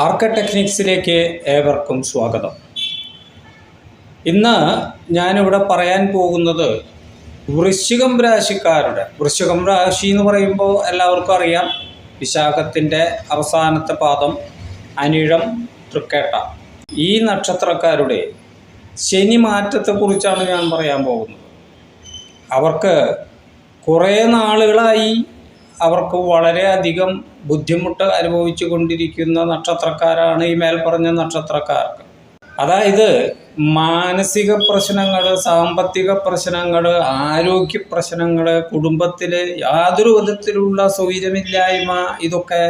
ആർക്ക ടെക്നിക്സിലേക്ക് ഏവർക്കും സ്വാഗതം. ഇന്ന് ഞാനിവിടെ പറയാൻ പോകുന്നത് വൃശ്ചികം രാശിക്കാരുടെ വൃശ്ചികം രാശി എന്ന് പറയുമ്പോൾ എല്ലാവർക്കും അറിയാം വിശാഖത്തിന്റെ അവസാനത്തെ പാദം അനിഴം തൃക്കേട്ട. ഈ നക്ഷത്രക്കാരുടെ ശനി മാറ്റത്തെക്കുറിച്ചാണ് ഞാൻ പറയാൻ പോകുന്നത്. അവർക്ക് കുറേ നാളുകളായി അവർക്ക് വളരെയധികം ബുദ്ധിമുട്ട് അനുഭവിച്ചു കൊണ്ടിരിക്കുന്ന നക്ഷത്രക്കാരാണ് ഈ മേൽപ്പറഞ്ഞ നക്ഷത്രക്കാർക്ക്. അതായത് മാനസിക പ്രശ്നങ്ങൾ സാമ്പത്തിക പ്രശ്നങ്ങൾ ആരോഗ്യ പ്രശ്നങ്ങൾ കുടുംബത്തിൽ യാതൊരു വിധത്തിലുള്ള സൗകര്യമില്ലായ്മ ഇതൊക്കെ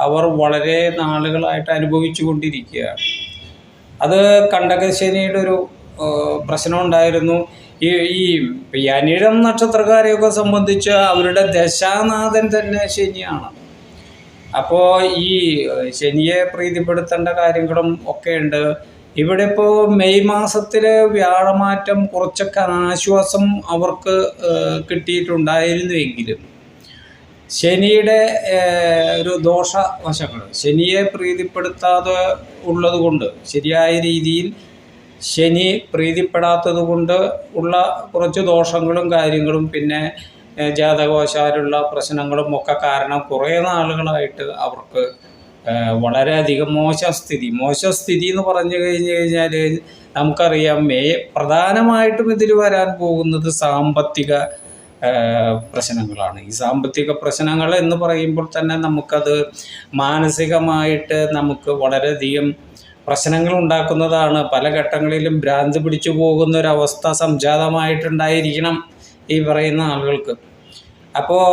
അവർ വളരെ നാളുകളായിട്ട് അനുഭവിച്ചു കൊണ്ടിരിക്കുകയാണ് അത് കണ്ടകശനിയുടെ ഒരു പ്രശ്നമുണ്ടായിരുന്നു ഈ അനിഴം നക്ഷത്രക്കാരെയൊക്കെ സംബന്ധിച്ച് അവരുടെ ദശാനാഥൻ തന്നെ ശനിയാണ്. അപ്പോൾ ഈ ശനിയെ പ്രീതിപ്പെടുത്തേണ്ട കാര്യങ്ങളും ഒക്കെ ഉണ്ട് ഇവിടെ ഇപ്പോൾ മെയ് മാസത്തിൽ വ്യാഴമാറ്റം കുറച്ചൊക്കെ ആശ്വാസം അവർക്ക് കിട്ടിയിട്ടുണ്ടായിരുന്നുവെങ്കിലും ശനിയുടെ ഒരു ദോഷവശങ്ങൾ ശനിയെ പ്രീതിപ്പെടുത്താതെ ഉള്ളത് കൊണ്ട് ശരിയായ രീതിയിൽ ശനി പ്രീതിപ്പെടാത്തത് കൊണ്ട് ഉള്ള കുറച്ച് ദോഷങ്ങളും കാര്യങ്ങളും പിന്നെ ജാതകവശാലുള്ള പ്രശ്നങ്ങളും ഒക്കെ കാരണം കുറേ നാളുകളായിട്ട് അവർക്ക് വളരെയധികം മോശസ്ഥിതി സ്ഥിതി. മോശ സ്ഥിതി എന്ന് പറഞ്ഞു കഴിഞ്ഞു കഴിഞ്ഞാൽ നമുക്കറിയാം മേ പ്രധാനമായിട്ടും ഇതിൽ വരാൻ പോകുന്നത് സാമ്പത്തിക പ്രശ്നങ്ങളാണ്. ഈ സാമ്പത്തിക പ്രശ്നങ്ങൾ എന്ന് പറയുമ്പോൾ തന്നെ നമുക്കത് മാനസികമായിട്ട് നമുക്ക് വളരെയധികം പ്രശ്നങ്ങൾ ഉണ്ടാക്കുന്നതാണ് പല ഘട്ടങ്ങളിലും ഭ്രാന്ത് പിടിച്ചു പോകുന്ന ഒരവസ്ഥ സംജാതമായിട്ടുണ്ടായിരിക്കണം ഈ പറയുന്ന ആളുകൾക്ക്. അപ്പോൾ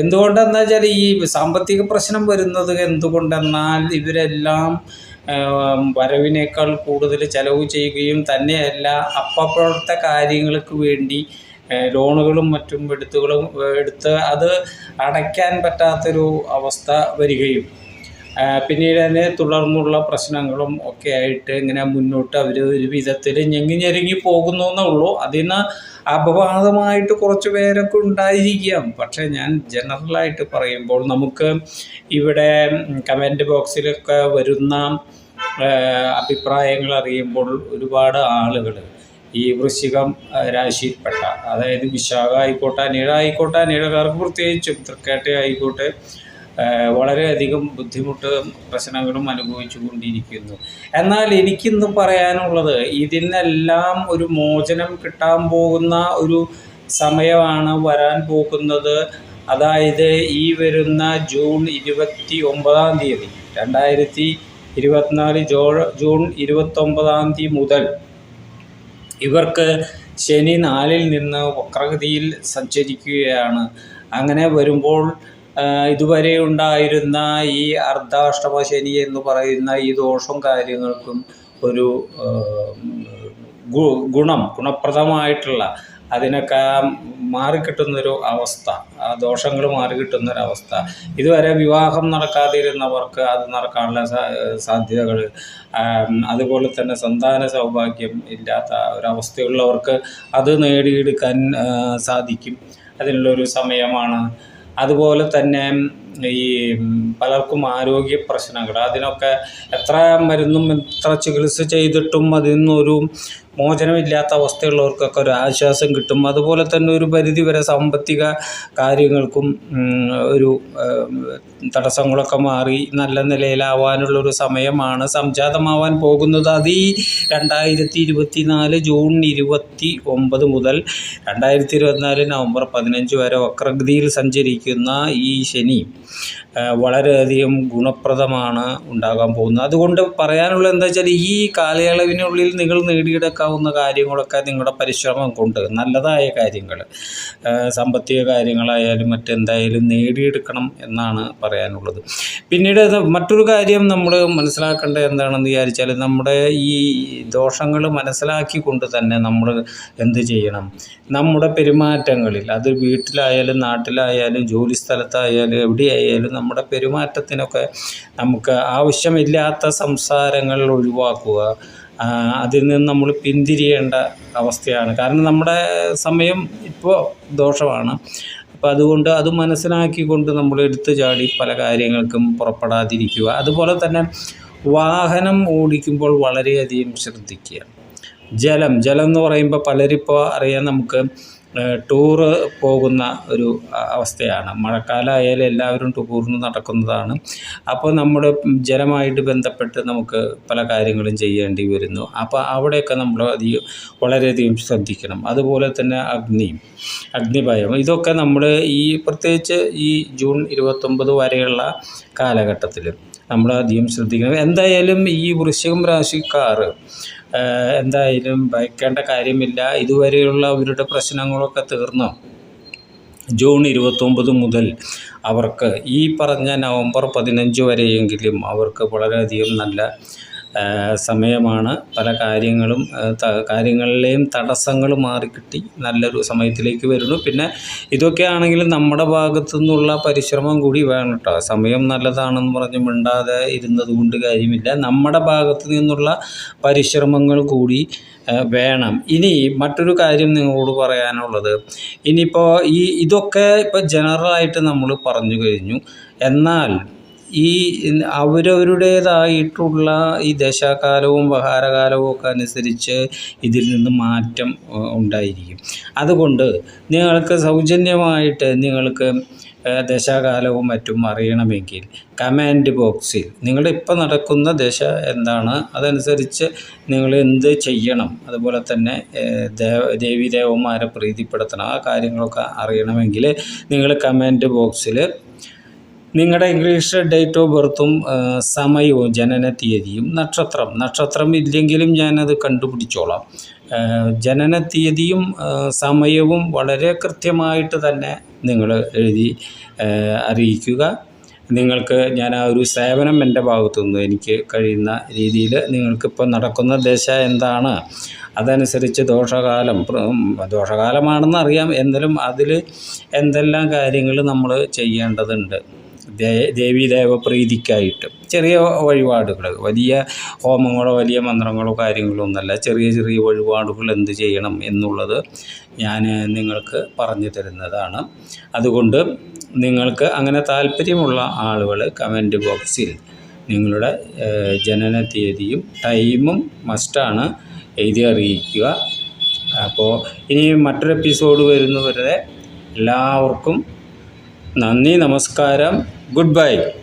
എന്തുകൊണ്ടെന്ന് വെച്ചാൽ ഈ സാമ്പത്തിക പ്രശ്നം വരുന്നത് എന്തുകൊണ്ടെന്നാൽ ഇവരെല്ലാം വരവിനേക്കാൾ കൂടുതൽ ചെലവ് ചെയ്യുകയും തന്നെയല്ല അപ്പപ്പോഴത്തെ കാര്യങ്ങൾക്ക് വേണ്ടി ലോണുകളും മറ്റും എടുത്തുകളും എടുത്ത് അത് അടയ്ക്കാൻ പറ്റാത്തൊരു അവസ്ഥ വരികയും. പിന്നീട് അതിനെ തുടർന്നുള്ള പ്രശ്നങ്ങളും ഒക്കെ ആയിട്ട് ഇങ്ങനെ മുന്നോട്ട് അവർ ഒരു വിധത്തിൽ ഞെങ്ങി ഞെരുങ്ങി പോകുന്നു എന്നേ ഉള്ളൂ അതിന് അപവാദമായിട്ട് കുറച്ച് പേരൊക്കെ ഉണ്ടായിരിക്കാം. പക്ഷേ ഞാൻ ജനറലായിട്ട് പറയുമ്പോൾ നമുക്ക് ഇവിടെ കമന്റ് ബോക്സിലൊക്കെ വരുന്ന അഭിപ്രായങ്ങൾ അറിയുമ്പോൾ ഒരുപാട് ആളുകൾ ഈ വൃശ്ചികം രാശിയിൽപ്പെട്ട അതായത് വിശാഖ ആയിക്കോട്ടെ അനിഴ ആയിക്കോട്ടെ അനിഴക്കാർക്ക് പ്രത്യേകിച്ചും തൃക്കേട്ട ആയിക്കോട്ടെ വളരെയധികം ബുദ്ധിമുട്ടും പ്രശ്നങ്ങളും അനുഭവിച്ചു കൊണ്ടിരിക്കുന്നു എന്നാൽ എനിക്കിന്ന് പറയാനുള്ളത് ഇതിനെല്ലാം ഒരു മോചനം കിട്ടാൻ പോകുന്ന ഒരു സമയമാണ് വരാൻ പോകുന്നത്. അതായത് ഈ വരുന്ന ജൂൺ ഇരുപത്തി ഒമ്പതാം തീയതി രണ്ടായിരത്തി ഇരുപത്തിനാല് ജോ ജൂൺ ഇരുപത്തൊമ്പതാം തീയതി മുതൽ ഇവർക്ക് ശനി നാലിൽ നിന്ന് വക്രഗതിയിൽ സഞ്ചരിക്കുകയാണ്. അങ്ങനെ വരുമ്പോൾ ഇതുവരെ ഉണ്ടായിരുന്ന ഈ അർദ്ധാഷ്ടമ ശനി എന്ന് പറയുന്ന ഈ ദോഷം കാര്യങ്ങൾക്കും ഒരു ഗുണം ഗുണപ്രദമായിട്ടുള്ള അതിനൊക്കെ മാറിക്കിട്ടുന്നൊരു അവസ്ഥ ആ ദോഷങ്ങൾ മാറിക്കിട്ടുന്നൊരവസ്ഥ. ഇതുവരെ വിവാഹം നടക്കാതിരുന്നവർക്ക് അത് നടക്കാനുള്ള സാധ്യതകൾ അതുപോലെ തന്നെ സന്താന സൗഭാഗ്യം ഇല്ലാത്ത ഒരവസ്ഥയുള്ളവർക്ക് അത് നേടിയെടുക്കാൻ സാധിക്കും. അതിനുള്ളൊരു സമയമാണ് അതുപോലെ തന്നെ ഈ പലർക്കും ആരോഗ്യ പ്രശ്നങ്ങൾ. അതിനൊക്കെ എത്ര മരുന്നും എത്ര ചികിത്സ ചെയ്തിട്ടും അതിൽ നിന്നൊരു മോചനമില്ലാത്ത അവസ്ഥയുള്ളവർക്കൊക്കെ ഒരു ആശ്വാസം കിട്ടും. അതുപോലെ തന്നെ ഒരു പരിധി വരെ സാമ്പത്തിക കാര്യങ്ങൾക്കും ഒരു തടസ്സങ്ങളൊക്കെ മാറി നല്ല നിലയിലാവാനുള്ളൊരു സമയമാണ് സംജാതമാവാൻ പോകുന്നത്. അത് ഈ രണ്ടായിരത്തി ഇരുപത്തി നാല് ജൂൺ ഇരുപത്തി ഒമ്പത് മുതൽ രണ്ടായിരത്തി ഇരുപത്തിനാല് നവംബർ പതിനഞ്ച് വരെ വക്രഗതിയിൽ സഞ്ചരിക്കുന്ന ഈ ശനി വളരെയധികം ഗുണപ്രദമാണ് ഉണ്ടാകാൻ പോകുന്നത്. അതുകൊണ്ട് പറയാനുള്ളത് എന്താ വെച്ചാൽ ഈ കാലയളവിനുള്ളിൽ നിങ്ങൾ നേടിയെടുക്കാവുന്ന കാര്യങ്ങളൊക്കെ നിങ്ങളുടെ പരിശ്രമം കൊണ്ട് നല്ലതായ കാര്യങ്ങൾ സാമ്പത്തിക കാര്യങ്ങളായാലും മറ്റെന്തായാലും നേടിയെടുക്കണം എന്നാണ് പറയാനുള്ളത്. പിന്നീട് മറ്റൊരു കാര്യം നമ്മൾ മനസ്സിലാക്കേണ്ടത് എന്താണെന്ന് വിചാരിച്ചാൽ നമ്മുടെ ഈ ദോഷങ്ങൾ മനസ്സിലാക്കിക്കൊണ്ട് തന്നെ നമ്മൾ എന്ത് ചെയ്യണം? നമ്മുടെ പെരുമാറ്റങ്ങളിൽ അത് വീട്ടിലായാലും നാട്ടിലായാലും ജോലി സ്ഥലത്തായാലും എവിടെയായാലും നമ്മുടെ പെരുമാറ്റത്തിനൊക്കെ നമുക്ക് ആവശ്യമില്ലാത്ത സംസാരങ്ങൾ ഒഴിവാക്കുക. അതിൽ നിന്ന് നമ്മൾ പിന്തിരിയേണ്ട അവസ്ഥയാണ്. കാരണം നമ്മുടെ സമയം ഇപ്പോൾ ദോഷമാണ്. അപ്പോൾ അതുകൊണ്ട് അത് മനസ്സിലാക്കിക്കൊണ്ട് നമ്മൾ എടുത്തു ചാടി പല കാര്യങ്ങൾക്കും പുറപ്പെടാതിരിക്കുക. അതുപോലെ തന്നെ വാഹനം ഓടിക്കുമ്പോൾ വളരെയധികം ശ്രദ്ധിക്കുക. ജലം ജലം എന്ന് പറയുമ്പോൾ പലരിപ്പോൾ അറിയാൻ നമുക്ക് ടൂറ് പോകുന്ന ഒരു അവസ്ഥയാണ്. മഴക്കാലമായാലും എല്ലാവരും ടൂറിന് നടക്കുന്നതാണ്. അപ്പോൾ നമ്മുടെ ജലമായിട്ട് ബന്ധപ്പെട്ട് നമുക്ക് പല കാര്യങ്ങളും ചെയ്യേണ്ടി വരുന്നു. അപ്പോൾ അവിടെയൊക്കെ നമ്മൾ അധികം വളരെയധികം ശ്രദ്ധിക്കണം. അതുപോലെ തന്നെ അഗ്നി അഗ്നിഭയം. ഇതൊക്കെ നമ്മൾ ഈ പ്രത്യേകിച്ച് ഈ ജൂൺ ഇരുപത്തൊമ്പത് വരെയുള്ള കാലഘട്ടത്തിൽ നമ്മൾ അധികം ശ്രദ്ധിക്കണം. എന്തായാലും ഈ വൃശ്ചികം രാശിക്കാർ എന്തായാലും ഭയക്കേണ്ട കാര്യമില്ല. ഇതുവരെയുള്ള അവരുടെ പ്രശ്നങ്ങളൊക്കെ തീർന്നു? ജൂൺ ഇരുപത്തൊമ്പത് മുതൽ അവർക്ക് ഈ പറഞ്ഞ നവംബർ പതിനഞ്ച് വരെയെങ്കിലും അവർക്ക് വളരെയധികം നല്ല സമയമാണ് പല കാര്യങ്ങളും കാര്യങ്ങളിലെയും തടസ്സങ്ങൾ മാറിക്കിട്ടി നല്ലൊരു സമയത്തിലേക്ക് വരുന്നു. പിന്നെ ഇതൊക്കെ ആണെങ്കിലും നമ്മുടെ ഭാഗത്തു നിന്നുള്ള പരിശ്രമം കൂടി വേണം കേട്ടോ സമയം നല്ലതാണെന്ന് പറഞ്ഞ് മിണ്ടാതെ ഇരുന്നത് കൊണ്ട് കാര്യമില്ല. നമ്മുടെ ഭാഗത്തു നിന്നുള്ള പരിശ്രമങ്ങൾ കൂടി വേണം. ഇനി മറ്റൊരു കാര്യം നിങ്ങളോട് പറയാനുള്ളത്. ഇനിയിപ്പോൾ ഈ ഇതൊക്കെ ഇപ്പോൾ ജനറലായിട്ട് നമ്മൾ പറഞ്ഞു കഴിഞ്ഞു. എന്നാൽ ഈ അവരവരുടേതായിട്ടുള്ള ഈ ദശാകാലവും വഹാരകാലവും ഒക്കെ അനുസരിച്ച് ഇതിൽ നിന്ന് മാറ്റം ഉണ്ടായിരിക്കും. അതുകൊണ്ട് നിങ്ങൾക്ക് സൗജന്യമായിട്ട് നിങ്ങൾക്ക് ദശാകാലവും മറ്റും അറിയണമെങ്കിൽ കമാൻഡ് ബോക്സിൽ നിങ്ങളുടെ ഇപ്പം നടക്കുന്ന ദശ എന്താണ് അതനുസരിച്ച് നിങ്ങൾ എന്ത് ചെയ്യണം അതുപോലെ തന്നെ ദേവി ദേവന്മാരെ പ്രീതിപ്പെടുത്തണം ആ കാര്യങ്ങളൊക്കെ അറിയണമെങ്കിൽ നിങ്ങൾ കമാൻഡ് ബോക്സിൽ നിങ്ങളുടെ ഇംഗ്ലീഷ് ഡേറ്റ് ഓഫ് ബർത്തും സമയവും ജനന തീയതിയും നക്ഷത്രം. നക്ഷത്രം ഇല്ലെങ്കിലും ഞാനത് കണ്ടുപിടിച്ചോളാം. ജനന തീയതിയും സമയവും വളരെ കൃത്യമായിട്ട് തന്നെ നിങ്ങൾ എഴുതി അറിയിക്കുക. നിങ്ങൾക്ക് ഞാൻ ആ ഒരു സേവനം എന്റെ ഭാഗത്തുനിന്ന് എനിക്ക് കഴിയുന്ന രീതിയിൽ നിങ്ങൾക്കിപ്പോൾ നടക്കുന്ന ദശ എന്താണ്? അതനുസരിച്ച് ദോഷകാലം ദോഷകാലമാണെന്ന് അറിയാം. എന്നാലും അതിൽ എന്തെല്ലാം കാര്യങ്ങൾ നമ്മൾ ചെയ്യേണ്ടതുണ്ട്? ദേവീദേവ പ്രീതിക്കായിട്ട് ചെറിയ വഴിപാടുകൾ വലിയ ഹോമങ്ങളോ വലിയ മന്ത്രങ്ങളോ കാര്യങ്ങളോ ഒന്നല്ല ചെറിയ ചെറിയ വഴിപാടുകൾ എന്ത് ചെയ്യണം എന്നുള്ളത് ഞാൻ നിങ്ങൾക്ക് പറഞ്ഞു തരുന്നതാണ്. അതുകൊണ്ട് നിങ്ങൾക്ക് അങ്ങനെ താല്പര്യമുള്ള ആളുകൾ കമന്റ് ബോക്സിൽ നിങ്ങളുടെ ജനന തീയതിയും ടൈമും മസ്റ്റാണ് എഴുതി അറിയിക്കുക. അപ്പോൾ ഇനി മറ്റൊരു എപ്പിസോഡ് വരുന്നവരെ എല്ലാവർക്കും നന്ദി നമസ്കാരം. goodbye.